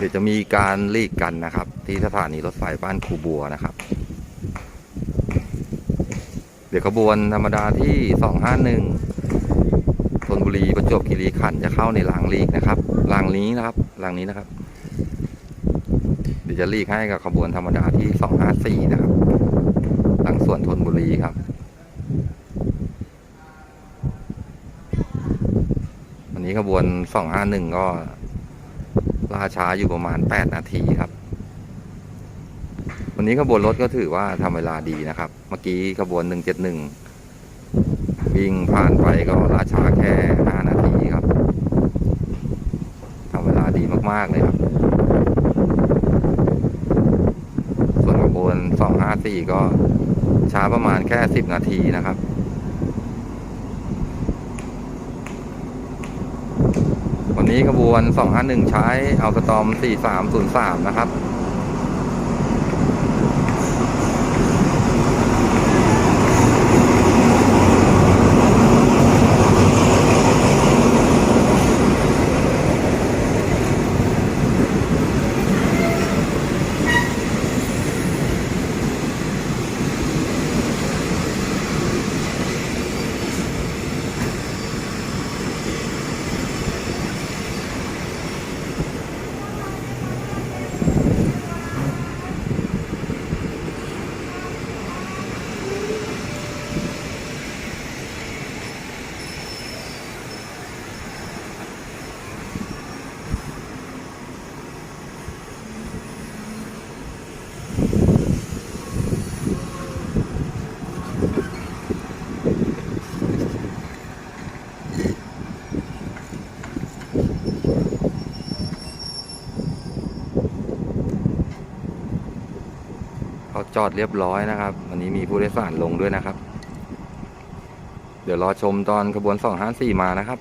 เดี๋ยวจะมีการลีกกันนะครับ ที่สถานีรถไฟบ้านคูบัวนะครับ เดี๋ยวขบวนธรรมดาที่ 251ธนบุรีประจวบคีรีขันธ์จะเข้าในรางลีกนะครับรางนี้นะครับรางนี้นะครับ เดี๋ยวจะลีกให้กับขบวนธรรมดาที่ 254 นะครับ หลังส่วนธนบุรีครับวันนี้ขบวน 251 ก็ ล่าช้าอยู่ประมาณ 8 นาทีครับ วันนี้ขบวนรถก็ถือว่าทำเวลาดีนะครับ เมื่อกี้ขบวน 171 วิ่งผ่านไปก็ล่าช้าแค่ 5 นาทีครับทำเวลาดีมากๆเลยครับ ส่วนขบวน 254 ก็ช้าประมาณแค่ 10 นาทีนะครับ นี้กระบวน 251 ใช้เอาสตอม 4303 นะครับ จอดเรียบร้อยนะครับ วันนี้มีผู้โดยสารลงด้วยนะครับ เดี๋ยวรอชมตอนขบวน 254 มานะครับ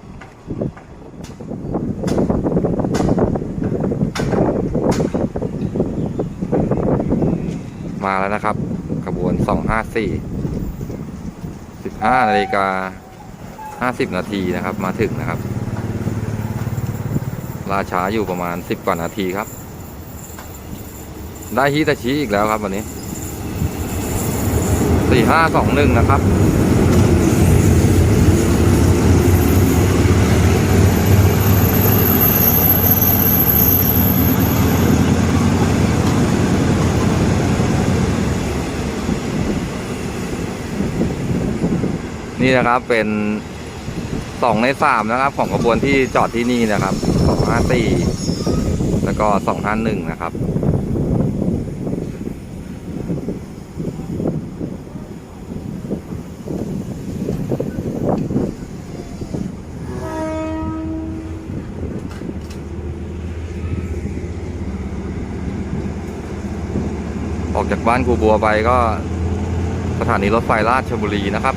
มาแล้วนะครับขบวน 254 15นาฬิกา 50 นาทีนะครับ มาถึงนะครับ ราช้าอยู่ประมาณ 10 กว่านาทีครับ ได้ฮิตาชิอีกแล้วครับวันนี้ สี่ห้าสองหนึ่งนะครับนี่นะครับเป็นสองในสามนะครับ ของขบวนที่จอดที่นี่นะครับสองห้าสี่แล้วก็สองห้าหนึ่งนะครับ ออกจากบ้านครูบัวไปก็สถานีรถไฟราชบุรีนะครับ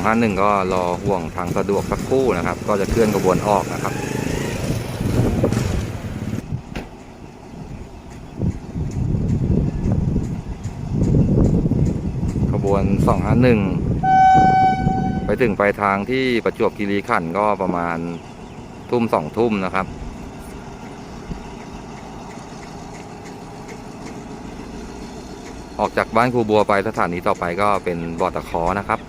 251 ก็รอห่วงทางสะดวกสักครู่นะครับ ก็จะเคลื่อนกระบวนออกนะครับขบวน 251 ไปถึงปลายทางที่ประจวบคีรีขันธ์ก็ประมาณทุ่มสองทุ่มนะครับออกจากบ้านครูบัวไปสถานีต่อไปก็เป็นบอตะคอนะครับ